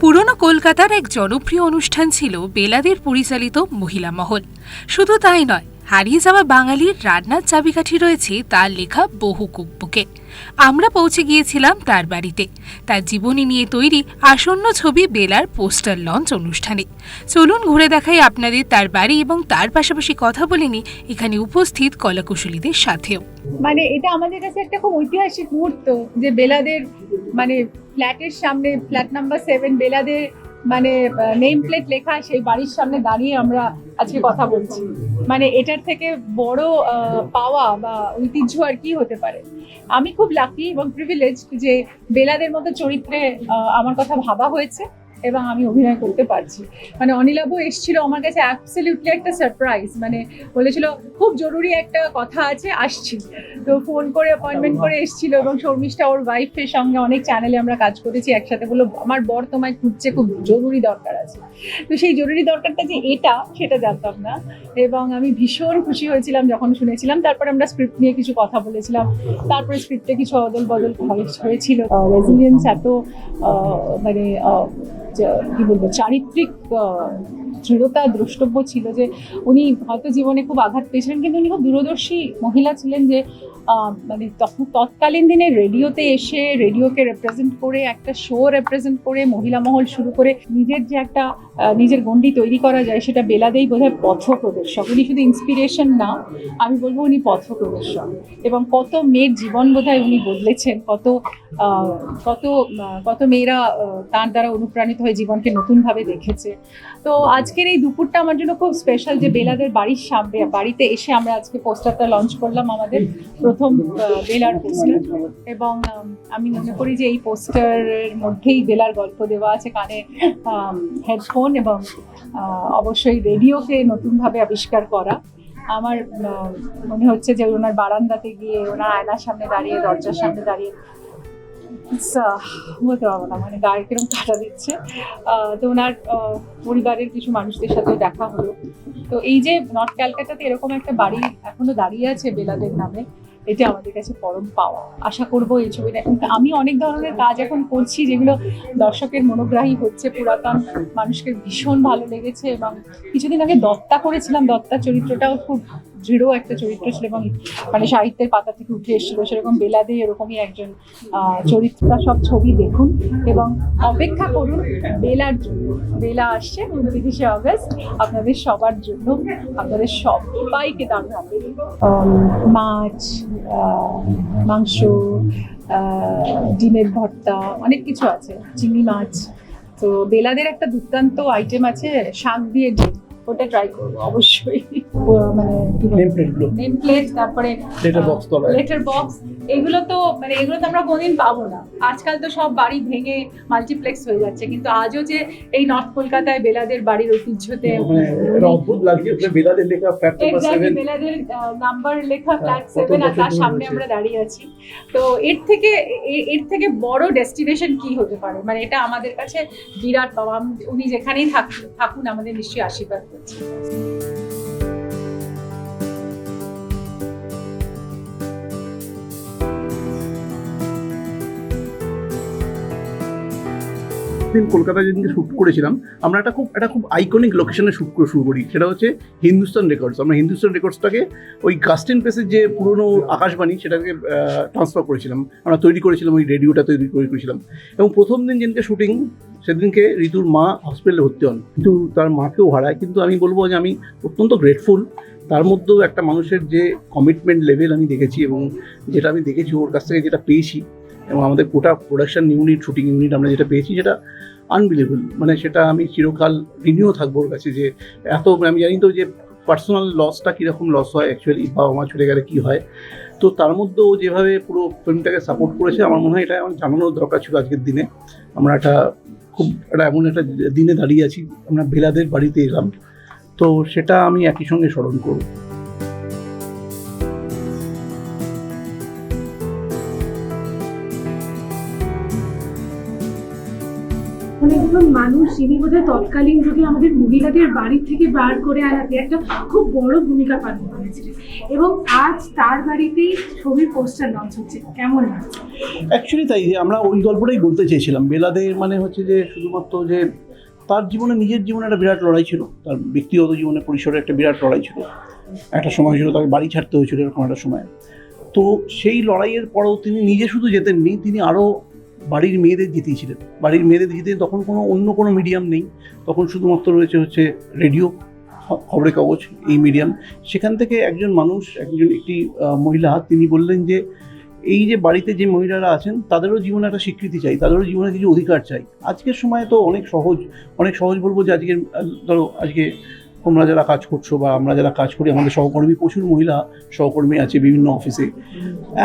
পুরনো কলকাতার এক জনপ্রিয় অনুষ্ঠান ছিল বেলাদের পরিচালিত মহিলা মহল। শুধু তাই নয়, হারিয়ে যাওয়া বাঙালির রান্নার চাবিকাঠি রয়েছে তার লেখা বহু কুকবুকে। আমরা পৌঁছে গিয়েছিলাম তার বাড়িতে। তার জীবনী নিয়ে তৈরি আসন্ন ছবি বেলার পোস্টার লঞ্চ অনুষ্ঠানে। চলুন ঘুরে দেখাই আপনাদের তার বাড়ি এবং তার পাশাপাশি কথা বলে নি এখানে উপস্থিত কলাকুশলীদের সাথেও। মানে এটা আমাদের কাছে একটা খুব ঐতিহাসিক মুহূর্ত যে বেলাদের মানে ফ্ল্যাটের সামনে, ফ্ল্যাট নাম্বার সেভেন বেলাদের মানে নেম প্লেট লেখা, সেই বাড়ির সামনে দাঁড়িয়ে আমরা আজকে কথা বলছি। মানে এটার থেকে বড় পাওয়া বা ঐতিহ্য আর কি হতে পারে? আমি খুব লাকি এবং প্রিভিলেজ যে বেলাদের মতো চরিত্রে আমার কথা ভাবা হয়েছে। এবং আমি অভিনয় করতে পারছি। মানে অনিলাভ এসেছিল আমার কাছে অ্যাবসলিউটলি একটা সারপ্রাইজ মানে বলেছিল খুব জরুরি একটা কথা আছে আসছি। তো ফোন করে অ্যাপয়েন্টমেন্ট করে এসেছিল এবং শর্মিষ্ঠা ওর ওয়াইফের সঙ্গে অনেক চ্যানেলে আমরা কাজ করেছি একসাথে। বলল আমার বর তোমায় খুঁজছে খুব জরুরি দরকার আছে। তো সেই জরুরি দরকারটা যে এটা সেটা জানতাম না। এবং আমি ভীষণ খুশি হয়েছিলাম যখন শুনেছিলাম। তারপরে আমরা স্ক্রিপ্ট নিয়ে কিছু কথা বলেছিলাম। তারপরে স্ক্রিপ্টে কিছু অদল বদল হয়েছিল। রেজিলিয়েন্স এত আহ, মানে কি বলব চারিত্রিক দৃঢ়তা দ্রষ্টব্য ছিল যে উনি হয়তো জীবনে খুব আঘাত পেয়েছিলেন, কিন্তু উনি খুব দূরদর্শী মহিলা ছিলেন যে মানে তখন তৎকালীন দিনে রেডিওতে এসে রেডিওকে রেপ্রেজেন্ট করে, একটা শো রেপ্রেজেন্ট করে, মহিলা মহল শুরু করে নিজের যে একটা নিজের গণ্ডি তৈরি করা যায় সেটা বেলাদেই বোধহয় পথ প্রদর্শক উনি শুধু ইন্সপিরেশন না, আমি বলব উনি পথ প্রদর্শক এবং কত মেয়ের জীবন বোধহয় উনি বদলেছেন, কত কত কত মেয়েরা তার দ্বারা অনুপ্রাণিত হয়ে জীবনকে নতুনভাবে দেখেছে। তো আজকের এই দুপুরটা আমার জন্য খুব স্পেশাল যে বেলাদের বাড়ির সামনে, বাড়িতে এসে আমরা আজকে পোস্টারটা লঞ্চ করলাম আমাদের প্রথম বেলার পোস্টার এবং আমি মনে করি যে এই পোস্টারের মধ্যেই বেলার গল্প দেওয়া আছে, কানে হেডফোন এবং অবশ্যই রেডিওকে নতুনভাবে আবিষ্কার করা। আমার মনে হচ্ছে যে ওনার বারান্দাতে গিয়ে, ওনার আয়নার সামনে দাঁড়িয়ে, দরজার সামনে দাঁড়িয়ে বলতে পারব না মানে গায়ে কিরম কাটা দিচ্ছে। তো ওনার পরিবারের কিছু মানুষদের সাথে দেখা হলো। তো এই যে নর্থ ক্যালকাটাতে এরকম একটা বাড়ি এখনও দাঁড়িয়ে আছে বেলাদের নামে, এটা আমাদের কাছে পরম পাওয়া। আশা করব এই ছবিটা আমি অনেক ধরনের কাজ এখন করছি যেগুলো দর্শকের মনোগ্রাহী হচ্ছে। পুরাতন মানুষকে ভীষণ ভালো লেগেছে এবং কিছুদিন আগে দত্তা করেছিলাম। দত্তার চরিত্রটাও খুব দৃঢ় একটা চরিত্র ছিল এবং মানে সাহিত্যের পাতা থেকে উঠে এসেছিল। সেরকম বেলা বেলাদে এরকমই একজন আহ, চরিত্রটা সব ছবি দেখুন এবং অপেক্ষা করুন বেলার জন্য। বেলা আসছে উনত্রিশে অগস্ট আপনাদের সবার জন্য আপনাদের সবাইকে দারুণ হবে মাছ মাংস ডিমের ভর্তা অনেক কিছু আছে। চিংড়ি মাছ। তো বেলাদের একটা দুর্দান্ত আইটেম আছে শাক দিয়ে ডিম। ওটা ট্রাই করব অবশ্যই। মানে নেম প্লেট তারপরে লেটার বক্স লেটার বক্স এগুলো তো মানে এগুলো তো আমরা কোনদিন পাবো না। আজকাল তো সব বাড়ি ভেঙে মাল্টিপ্লেক্স হয়ে যাচ্ছে কিন্তু আজও যে এই নর্থ কলকাতায় বেলাদের বাড়ির ঐতিহ্যতে মানে অদ্ভুত লাগছে বেলাদের লেখা ফ্ল্যাট নাম্বার বেলাদের নাম্বার লেখা ফ্ল্যাট সেভেন আর তার সামনে আমরা দাঁড়িয়ে আছি। তো এর থেকে এর থেকে বড় ডেস্টিনেশন কি হতে পারে? মানে এটা আমাদের কাছে বিরাট পাওয়া। উনি যেখানেই থাকুন থাকুন আমাদের নিশ্চয়ই আশীর্বাদ করছে দিন কলকাতায় যেদিনকে শ্যুট করেছিলাম, আমরা একটা খুব একটা খুব আইকনিক লোকেশনে শ্যুট করে শুরু করি। সেটা হচ্ছে হিন্দুস্তান রেকর্ডস আমরা হিন্দুস্তান রেকর্ডসটাকে ওই গাস্টিন প্রেসের যে পুরনো আকাশবাণী, সেটাকে ট্রান্সফার করেছিলাম। আমরা তৈরি করেছিলাম, ওই রেডিওটা তৈরি করে করেছিলাম। এবং প্রথম দিন যেদিনকে শুটিং সেদিনকে ঋতুর মা হসপিটালে ভর্তি হন। কিন্তু তার মাকেও হারায়। কিন্তু আমি বলব যে আমি অত্যন্ত গ্রেটফুল তার মধ্যেও একটা মানুষের যে কমিটমেন্ট লেভেল আমি দেখেছি এবং যেটা আমি দেখেছি ওর কাছ থেকে যেটা পেয়েছি এবং আমাদের গোটা প্রোডাকশন ইউনিট শুটিং ইউনিট আমরা যেটা পেয়েছি যেটা আনবিলিভেবল মানে সেটা আমি চিরকাল ঋণীয় থাকব ওর কাছে যে এত আমি জানি তো যে পার্সোনাল লসটা কীরকম লস হয় অ্যাকচুয়ালি বাবা মা চলে গেলে কী হয়। তো তার মধ্যে ও যেভাবে পুরো ফিল্মটাকে সাপোর্ট করেছে, আমার মনে হয় এটা আমার জানানোর দরকার ছিল আজকের দিনে। আমরা একটা খুব একটা এমন একটা দিনে দাঁড়িয়ে আছি, আমরা ভেলাদের বাড়িতে এলাম। তো সেটা আমি একই সঙ্গে স্মরণ করব। অনেকগুলো মানুষ, যিনি বোধহয় তৎকালীন যুগে আমাদের মহিলাদের বাড়ি থেকে বার করে আনাতে একটা খুব বড় ভূমিকা পালন করেছিলেন। এবং আজ তার বাড়িতেই ছবির পোস্টার লঞ্চ হচ্ছে। কেমন অ্যাকচুয়ালি তাই, যে আমরা ওই গল্পটাই বলতে চেয়েছিলাম। বেলাদের মানে হচ্ছে যে শুধুমাত্র যে তার জীবনে, নিজের জীবনে একটা বিরাট লড়াই ছিল। তার ব্যক্তিগত জীবনে, পরিসরে একটা বিরাট লড়াই ছিল। একটা সময় ছিল তাকে বাড়ি ছাড়তে হয়েছিল এরকম একটা সময়। তো সেই লড়াইয়ের পরেও তিনি নিজে শুধু যেতেননি, তিনি আরও বাড়ির মেয়েদের জিতিয়েছিলেন। বাড়ির মেয়েদের জিতে তখন কোনো অন্য কোনো মিডিয়াম নেই। তখন শুধুমাত্র রয়েছে হচ্ছে রেডিও খবরের কাগজ, এই মিডিয়াম সেখান থেকে একজন মানুষ, একজন একটি মহিলা, তিনি বললেন যে, এই যে বাড়িতে যে মহিলারা আছেন, তাদেরও জীবনে একটা স্বীকৃতি চাই, তাদেরও জীবনে কিছু অধিকার চাই। আজকের সময় তো অনেক সহজ অনেক সহজ বলব যে আজকের ধরো আজকে তোমরা যারা কাজ করছ বা আমরা যারা কাজ করি, আমাদের সহকর্মী প্রচুর মহিলা সহকর্মী আছে বিভিন্ন অফিসে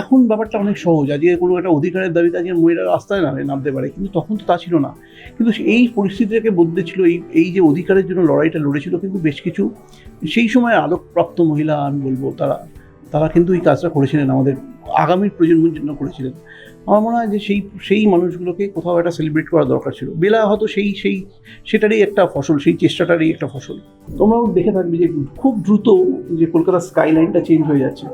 এখন ব্যাপারটা অনেক সহজ। আজকে কোনো একটা অধিকারের দাবিতে আজকে মহিলারা রাস্তায় নামে, নামতে পারে, কিন্তু তখন তো তা ছিল না। কিন্তু এই পরিস্থিতিটাকে বদলে ছিল, এই এই যে অধিকারের জন্য লড়াইটা লড়েছিল, কিন্তু বেশ কিছু, সেই সময় আলোকপ্রাপ্ত মহিলা, আমি বলব, তারা তারা কিন্তু এই কাজটা করেছিলেন, আমাদের আগামী প্রজন্মের জন্য করেছিলেন। আমার মনে হয় যে সেই সেই মানুষগুলোকে কোথাও একটা সেলিব্রেট করা দরকার ছিল। বেলা হয়তো সেই সেই, সেটারই একটা ফসল, সেই চেষ্টাটারই একটা ফসল। তোমরাও দেখে থাকবে যে খুব দ্রুত যে কলকাতার স্কাইলাইনটা চেঞ্জ হয়ে যাচ্ছে।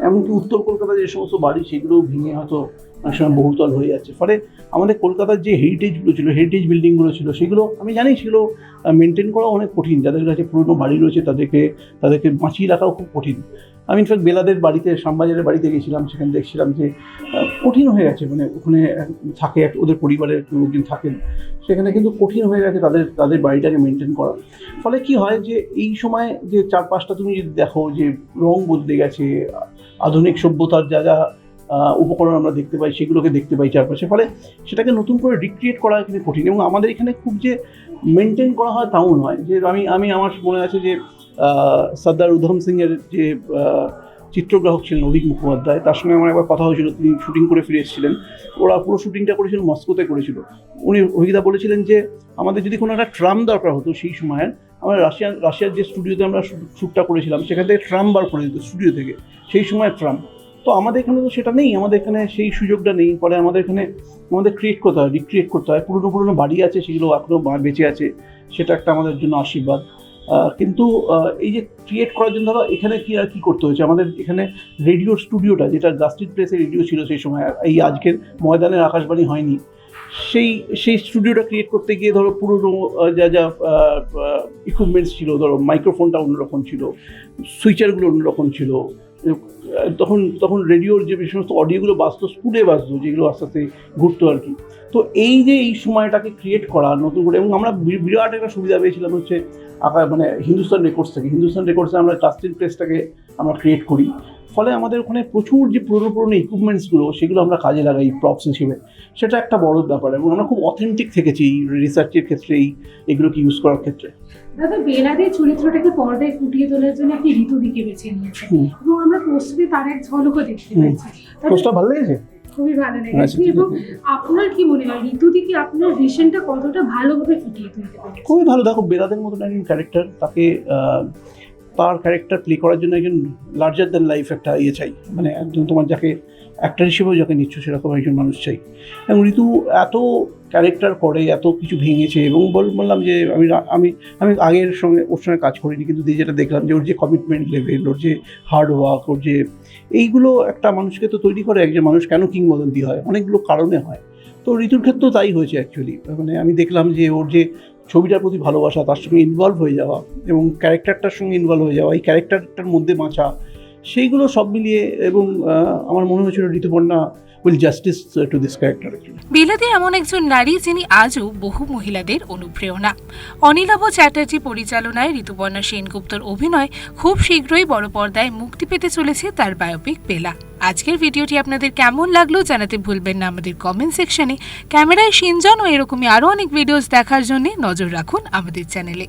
এমনকি উত্তর কলকাতার যে সমস্ত বাড়ি, সেগুলোও ভেঙে হয়তো অনেক সময় বহুতল হয়ে যাচ্ছে। ফলে আমাদের কলকাতার যে হেরিটেজগুলো ছিল হেরিটেজ বিল্ডিংগুলো ছিল, সেগুলো আমি জানি সেগুলো মেনটেন করা অনেক কঠিন। যাদের কাছে পুরনো বাড়ি রয়েছে, তাদেরকে তাদেরকে বাঁচিয়ে রাখাও খুব কঠিন। আমি ইনফ্যাক্ট বেলাদের বাড়িতে, শ্যামবাজারের বাড়িতে গেছিলাম, সেখানে দেখছিলাম যে কঠিন হয়ে গেছে মানে ওখানে থাকে এক- ওদের পরিবারের একটু লোকজন থাকেন, সেখানে কিন্তু কঠিন হয়ে গেছে তাদের তাদের বাড়িটাকে মেনটেন করা। ফলে কি হয় যে, এই সময় যে চারপাশটা তুমি যদি দেখো যে রং বদলে গেছে, আধুনিক সভ্যতার যা যা উপকরণ আমরা দেখতে পাই, সেগুলোকে দেখতে পাই চারপাশে। ফলে সেটাকে নতুন করে রিক্রিয়েট করা এখানে কঠিন এবং আমাদের এখানে খুব যে মেনটেন করা হয় তাও নয় যে আমি আমি আমার মনে আছে যে সর্দার উধম সিংয়ের যে চিত্রগ্রাহক ছিলেন অভিক মুখোপাধ্যায়, তার সঙ্গে আমার একবার কথা হয়েছিল, তিনি শুটিং করে ফিরে এসেছিলেন। ওরা পুরো শুটিংটা করেছিল, মস্কোতে করেছিল। উনি, অভিজ্ঞতা বলেছিলেন যে, আমাদের যদি কোনো একটা ট্রাম দরকার হতো সেই সময়ের, আমরা রাশিয়ান রাশিয়ার যে স্টুডিওতে আমরা শ্যুটটা করেছিলাম, সেখান থেকে ট্রাম বার করে দিত স্টুডিও থেকে, সেই সময় ট্রাম। তো আমাদের এখানে তো সেটা নেই, আমাদের এখানে সেই সুযোগটা নেই। ফলে আমাদের এখানে আমাদের ক্রিয়েট করতে হয় রিক্রিয়েট করতে হয়। পুরনো পুরনো বাড়ি আছে সেগুলো এখনও বেঁচে আছে, সেটা একটা আমাদের জন্য আশীর্বাদ। কিন্তু এই যে ক্রিয়েট করার জন্য ধরো এখানে কি আর কি করতে হয়েছে? আমাদের এখানে রেডিও স্টুডিওটা যেটা জাস্টিস প্রেসের রেডিও ছিল সেই সময় এই আজকের ময়দানের আকাশবাণী হয়নি। সেই সেই স্টুডিওটা ক্রিয়েট করতে গিয়ে ধরো পুরনো যা যা ইকুইপমেন্টস ছিল, ধরো মাইক্রোফোনটা অন্যরকম ছিল সুইচারগুলো অন্যরকম ছিল তখন তখন রেডিওর যে সমস্ত অডিওগুলো বাজতো স্পুডে বাজতো যেগুলো আস্তে আস্তে ঘুরতো আর কি। তো এই যে এই সময়টাকে ক্রিয়েট করা নতুন করে, এবং আমরা বিরাট একটা সুবিধা পেয়েছিলাম হচ্ছে, আঁকা মানে হিন্দুস্তান রেকর্ডস থেকে। হিন্দুস্তান রেকর্ডসে আমরা কাস্টিং প্রেসটাকে আমরা ক্রিয়েট করি। ফলে আমাদের ওখানে প্রচুর যে পুরনো পুরনো ইকুইপমেন্টসগুলো সেগুলো আমরা কাজে লাগাই প্রপস হিসেবে। সেটা একটা বড় ব্যাপার, এবং আমরা খুব অথেন্টিক থেকেছি এই রিসার্চের ক্ষেত্রে, এই, এগুলোকে ইউজ করার ক্ষেত্রে। দাদা বেলাদের চরিত্রটাকে পর্দায় ফুটিয়ে তোলার জন্য আপনি ঋতুদিকে বেছে নিয়েছেন এবং আমরা পোস্টারে তার এক ঝলকও দেখতে পাচ্ছি। পোস্টটা ভালো লেগেছে? খুবই ভালো আচ্ছা, লেগেছে এবং আপনার কি মনে হয় ঋতুদিকে আপনার ভিশনটা কতটা ভালোভাবে ফুটিয়ে তুলতে পারে? খুবই ভালো। দেখো বেলাদের মতন একজন ক্যারেক্টার তাকে তার ক্যারেক্টার প্লে করার জন্য একজন লার্জার দ্যান লাইফ একটা ইয়ে চাই। মানে একজন তোমার যাকে অ্যাক্টার হিসেবেও যাকে নিচ্ছ সেরকম একজন মানুষ চাই। এবং ঋতু এত ক্যারেক্টার করে এত কিছু ভেঙেছে এবং বল- বললাম যে আমি আমি আমি আগের সঙ্গে ওর সঙ্গে কাজ করিনি, কিন্তু দিয়ে যেটা দেখলাম যে ওর যে কমিটমেন্ট লেভেল ওর যে হার্ড ওয়ার্ক ওর যে এইগুলো একটা মানুষকে তো তৈরি করে, একজন মানুষ কেন কিংবদন্তি হয়? অনেকগুলো কারণে হয়। তো ঋতুর ক্ষেত্রেও তাই হয়েছে অ্যাকচুয়ালি মানে আমি দেখলাম যে ওর যে ছবিটার প্রতি ভালোবাসা, তার সঙ্গে ইনভলভ হয়ে যাওয়া এবং ক্যারেক্টারটার সঙ্গে ইনভলভ হয়ে যাওয়া, এই ক্যারেক্টারটার মধ্যে বাঁচা, সেইগুলো সব মিলিয়ে এবং আমার মনে হয়েছিল Rituparna will justice to this character বিলাতে এমন একজন নারী যিনি আজও বহু মহিলাদের অনুপ্রেরণা। অনিলাভ চ্যাটার্জি পরিচালনায় ঋতুপর্ণা সেনগুপ্তর অভিনয় খুব শীঘ্রই বড় পর্দায় মুক্তি পেতে চলেছে তার বায়োপিক বেলা। আজকের ভিডিওটি আপনাদের কেমন লাগল জানাতে ভুলবেন না আমাদের কমেন্ট সেকশনে ক্যামেরায় সিনজন ও এরকমই আরও অনেক ভিডিওস দেখার জন্য নজর রাখুন আমাদের চ্যানেলে